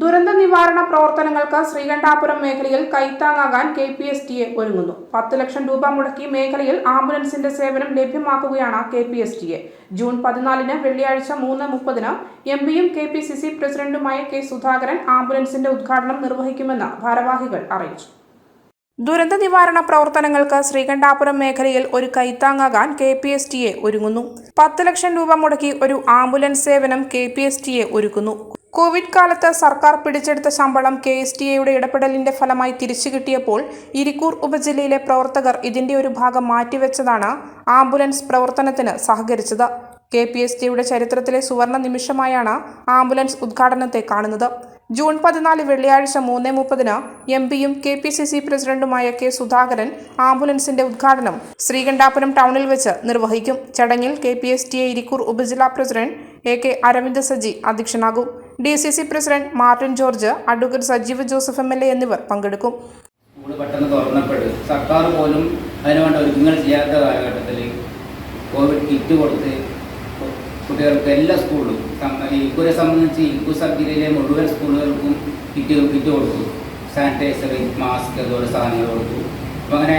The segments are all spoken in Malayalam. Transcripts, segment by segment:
ദുരന്ത നിവാരണ പ്രവർത്തനങ്ങൾക്ക് ശ്രീകണ്ഠാപുരം മേഖലയിൽ കൈത്താങ്ങാകാൻ K P S T A ഒരുങ്ങുന്നു. പത്ത് ലക്ഷം രൂപ മുടക്കി മേഖലയിൽ ആംബുലൻസിന്റെ സേവനം ലഭ്യമാക്കുകയാണ് K P S T A. June പതിനാലിന് വെള്ളിയാഴ്ച മൂന്ന് മുപ്പതിന് എം പിയും കെ പി സി സി പ്രസിഡന്റുമായ കെ സുധാകരൻ ആംബുലൻസിന്റെ ഉദ്ഘാടനം നിർവഹിക്കുമെന്ന് ഭാരവാഹികൾ അറിയിച്ചു. ദുരന്ത നിവാരണ പ്രവർത്തനങ്ങൾക്ക് ശ്രീകണ്ഠാപുരം മേഖലയിൽ ഒരു കൈത്താങ്ങാകാൻ K P S T A ഒരുങ്ങുന്നു. പത്ത് ലക്ഷം രൂപ മുടക്കി ഒരു ആംബുലൻസ് സേവനം K P S T A ഒരുക്കുന്നു. കോവിഡ് കാലത്ത് സർക്കാർ പിടിച്ചെടുത്ത ശമ്പളം കെ എസ് ടി എയുടെ ഇടപെടലിന്റെ ഫലമായി തിരിച്ചു കിട്ടിയപ്പോൾ ഇരിക്കൂർ ഉപജില്ലയിലെ പ്രവർത്തകർ ഇതിന്റെ ഒരു ഭാഗം മാറ്റിവെച്ചതാണ് ആംബുലൻസ് പ്രവർത്തനത്തിന് സഹകരിച്ചത്. കെ പി എസ് ടിയുടെ ചരിത്രത്തിലെ സുവർണ നിമിഷമായാണ് ആംബുലൻസ് ഉദ്ഘാടനത്തെ കാണുന്നത്. ജൂൺ പതിനാല് വെള്ളിയാഴ്ച മൂന്ന് മുപ്പതിന് എം പിയും കെ പി സി സി പ്രസിഡന്റുമായ കെ സുധാകരൻ ആംബുലൻസിന്റെ ഉദ്ഘാടനം ശ്രീകണ്ഠാപുരം ടൗണിൽ വെച്ച് നിർവഹിക്കും. ചടങ്ങിൽ K P S T A Irikkur ഉപജില്ലാ president A K Aravind Saji അധ്യക്ഷനാകും. D C C president Martin George advocate Sajeev Joseph M L A എന്നിവർ പങ്കെടുക്കും. പെട്ടെന്ന് തുറന്നപ്പോൾ സർക്കാർ പോലും അതിനുവേണ്ട ഒരുക്കങ്ങൾ ചെയ്യാത്ത കാലഘട്ടത്തിൽ കോവിഡ് കിറ്റ് കൊടുത്ത് കുട്ടികൾക്ക് എല്ലാ സ്കൂളിലും ഇക്കുരെ സംബന്ധിച്ച് ഇക്കു സബ് ജില്ലയിലെ മുഴുവൻ സ്കൂളുകൾക്കും കിറ്റ് കിറ്റ് കൊടുത്തു. സാനിറ്റൈസർ മാസ്ക് അതുപോലെ സാധനങ്ങൾ കൊടുത്തു. അപ്പോൾ അങ്ങനെ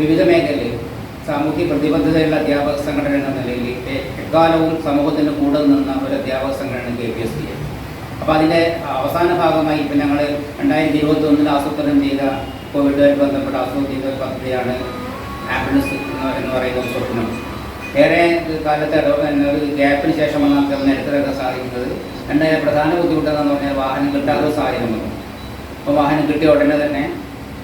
വിവിധ മേഖലയിൽ സാമൂഹ്യ പ്രതിബദ്ധതയുള്ള അധ്യാപക സംഘടന എന്ന നിലയിൽ എക്കാലവും സമൂഹത്തിന് കൂടെ നിന്ന ഒരു അധ്യാപക സംഘടന കെ പി എസ് ടി അപ്പോൾ അതിന്റെ അവസാന ഭാഗമായി ഇപ്പം ഞങ്ങൾ രണ്ടായിരത്തി ഇരുപത്തി ഒന്നിൽ ആസൂത്രണം ചെയ്ത കോവിഡുമായിട്ട് ബന്ധപ്പെട്ട ആസൂത്രണം ചെയ്ത ഒരു പദ്ധതിയാണ് ആംബുലൻസ് എന്ന് പറയുന്ന ഒരു സ്വപ്നം. ഏറെ കാലത്തെ ഒരു ഗ്യാപ്പിന് ശേഷമാണ് നമുക്ക് നിരത്തിലൊക്കെ സാധിക്കുന്നത് രണ്ടായ പ്രധാന ബുദ്ധിമുട്ടെന്ന് പറഞ്ഞാൽ വാഹനം കിട്ടാത്ത സാഹചര്യം വന്നു. അപ്പോൾ വാഹനം കിട്ടിയ ഉടനെ തന്നെ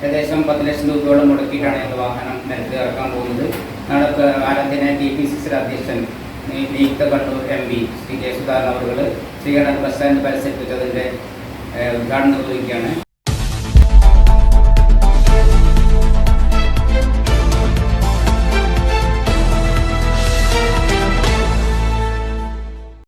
ഏകദേശം പത്ത് ലക്ഷം രൂപയോളം മുടക്കിയിട്ടാണ് ഞങ്ങൾ വാഹനം നിരത്തിൽ ഇറക്കാൻ പോകുന്നത്. നാളെ ആരാധന ടി പി സി സിയുടെ അധ്യക്ഷൻ നിയുക്ത Kannur M P Shri K Sudhakaran അവർ ശ്രീകണ്ഠൻ പരിസരത്ത് വെച്ചതിന്റെ ഉദ്ഘാടനം നിർവഹിക്കുകയാണ്.